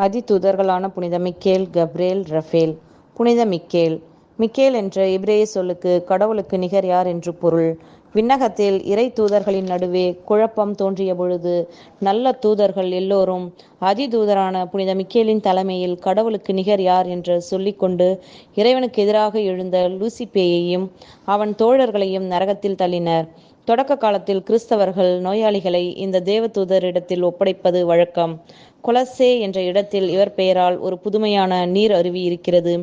அதி தூதர்களான புனித மிக்கேல் கப்ரேல் ரஃபேல் புனித மிக்கேல் மிக்கேல் என்ற இப்ரேய சொல்லுக்கு கடவுளுக்கு நிகர் யார் என்று பொருள். விண்ணகத்தில் இறை தூதர்களின் நடுவே குழப்பம் தோன்றிய பொழுது நல்ல தூதர்கள் எல்லோரும் அதிதூதரான புனித மிக்கேலின் தலைமையில் கடவுளுக்கு நிகர் யார் என்று சொல்லிக்கொண்டு இறைவனுக்கு எதிராக எழுந்த லூசிபேயையும் அவன் தோழர்களையும் நரகத்தில் தள்ளினர். தொடக்க காலத்தில் கிறிஸ்தவர்கள் நோயாளிகளை இந்த தேவதூதரிடத்தில் ஒப்படைப்பது வழக்கம். கொலசே என்ற இடத்தில் இவர் பெயரால் ஒரு புதுமையான நீர் அருவி இருக்கிறது.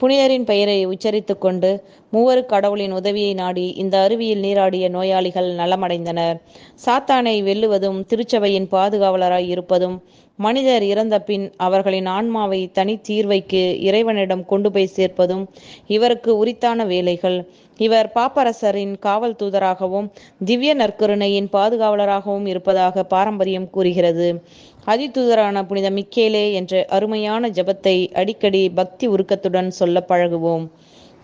புனிதரின் பெயரை உச்சரித்து கொண்டு மூவரு கடவுளின் உதவியை நாடி இந்த அருவியில் நீராடிய நோயாளிகள் நலமடைந்தனர். சாத்தானை வெல்லுவதும் திருச்சபையின் பாதுகாவலராய் இருப்பதும் மனிதர் இறந்த பின் அவர்களின் ஆன்மாவை தனி தீர்வைக்கு இறைவனிடம் கொண்டு போய் சேர்ப்பதும் இவருக்கு உரித்தான வேலைகள். இவர் பாப்பரசரின் காவல் தூதராகவும் திவ்ய நற்கருணையின் பாதுகாவலராகவும் இருப்பதாக பாரம்பரியம் கூறுகிறது. அதிதூதரான புனித மிக்கேலே என்ற அருமையான ஜபத்தை அடிக்கடி பக்தி உருக்கத்துடன் சொல்ல பழகுவோம்.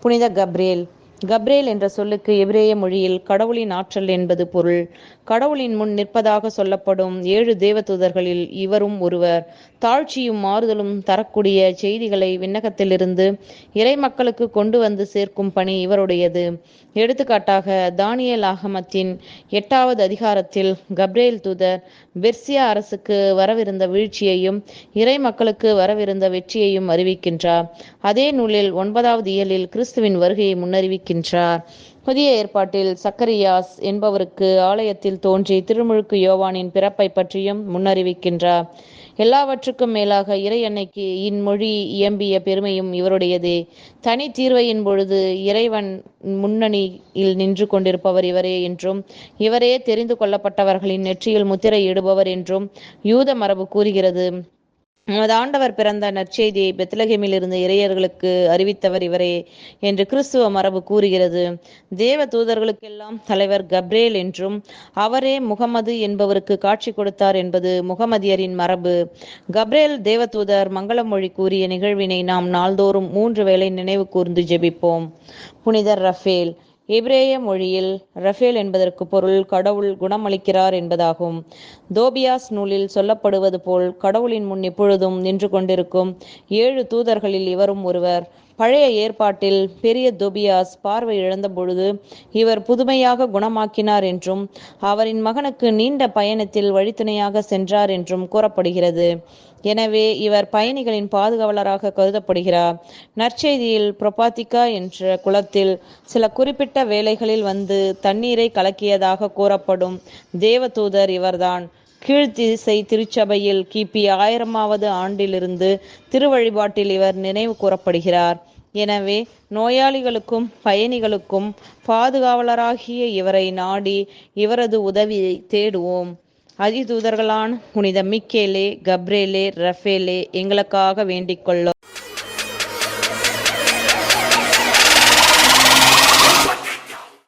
புனித கப்ரேல் கப்ரேல் என்ற சொல்லுக்கு எபிரேய மொழியில் கடவுளின் ஆற்றல் என்பது பொருள். கடவுளின் முன் நிற்பதாக சொல்லப்படும் ஏழு தேவதூதர்களில் இவரும் ஒருவர். தாழ்ச்சியும் மாறுதலும் தரக்கூடிய செய்திகளை விண்ணகத்திலிருந்து இறை மக்களுக்கு கொண்டு வந்து சேர்க்கும் பணி இவருடையது. எடுத்துக்காட்டாக தானியல் ஆகமத்தின் எட்டாவது அதிகாரத்தில் கப்ரேல் தூதர் பெர்சியா அரசுக்கு வரவிருந்த வீழ்ச்சியையும் இறை மக்களுக்கு வரவிருந்த வெற்றியையும் அறிவிக்கின்றார். அதே நூலில் ஒன்பதாவது இயலில் கிறிஸ்துவின் வருகையை முன்னறிவிக்க இருக்கின்றார் புதிய ஏற்பாட்டில் சக்கரியாஸ் என்பவருக்கு ஆலயத்தில் தோன்றி திருமுழுக்கு யோவானின் பிறப்பை பற்றியும் முன்னறிவிக்கின்றார். எல்லாவற்றுக்கும் மேலாக இறை அன்னைக்கு இன்மொழி இயம்பிய பெருமையும் இவருடையதே. தனி தீர்வையின் பொழுது இறைவன் முன்னணியில் நின்று கொண்டிருப்பவர் இவரே என்றும் இவரே தெரிந்து கொள்ளப்பட்டவர்களின் நெற்றியில் முத்திரையிடுபவர் என்றும் யூத மரபு கூறுகிறது. நமது ஆண்டவர் பிறந்த நற்செய்தியை பெத்லகேமில் இருந்த இறையர்களுக்கு அறிவித்தவர் இவரே என்று கிறிஸ்துவ மரபு கூறுகிறது. தேவ தூதர்களுக்கெல்லாம் தலைவர் கப்ரேல் என்றும் அவரே முகமது என்பவருக்கு காட்சி கொடுத்தார் என்பது முகமதியரின் மரபு. கப்ரேல் தேவதூதர் மங்களமொழி கூறிய நிகழ்வினை நாம் நாள்தோறும் மூன்று வேளை நினைவு கூர்ந்து ஜெபிப்போம். புனிதர் ரஃபேல் எபிரேய மொழியில் ரஃபேல் என்பதற்கு பொருள் கடவுள் குணமளிக்கிறார் என்பதாகும். தோபியாஸ் நூலில் சொல்லப்படுவது போல் கடவுளின் முன் எப்பொழுதும் நின்று கொண்டிருக்கும் ஏழு தூதர்களில் இவரும் ஒருவர். பழைய ஏற்பாட்டில் பெரிய தொபியாஸ் பார்வை இழந்த பொழுது இவர் புதுமையாக குணமாக்கினார் என்றும் அவரின் மகனுக்கு நீண்ட பயணத்தில் வழித்துணையாக சென்றார் என்றும் கூறப்படுகிறது. எனவே இவர் பயணிகளின் பாதுகாவலராக கருதப்படுகிறார். நற்செய்தியில் புரொபாத்திகா என்ற குளத்தில் சில குறிப்பிட்ட வேளைகளில் வந்து தண்ணீரை கலக்கியதாக கூறப்படும் தேவதூதர் இவர்தான். கீழ்த்திசை திருச்சபையில் கிபி ஆயிரமாவது ஆண்டிலிருந்து திருவழிபாட்டில் இவர் நினைவு கூறப்படுகிறார். எனவே நோயாளிகளுக்கும் பயணிகளுக்கும் பாதுகாவலராகிய இவரை நாடி இவரது உதவியை தேடுவோம். அதிதூதர்களான புனித மிக்கேலே கப்ரேலே ரஃபேலே எங்களுக்காக வேண்டிக் கொள்ளும்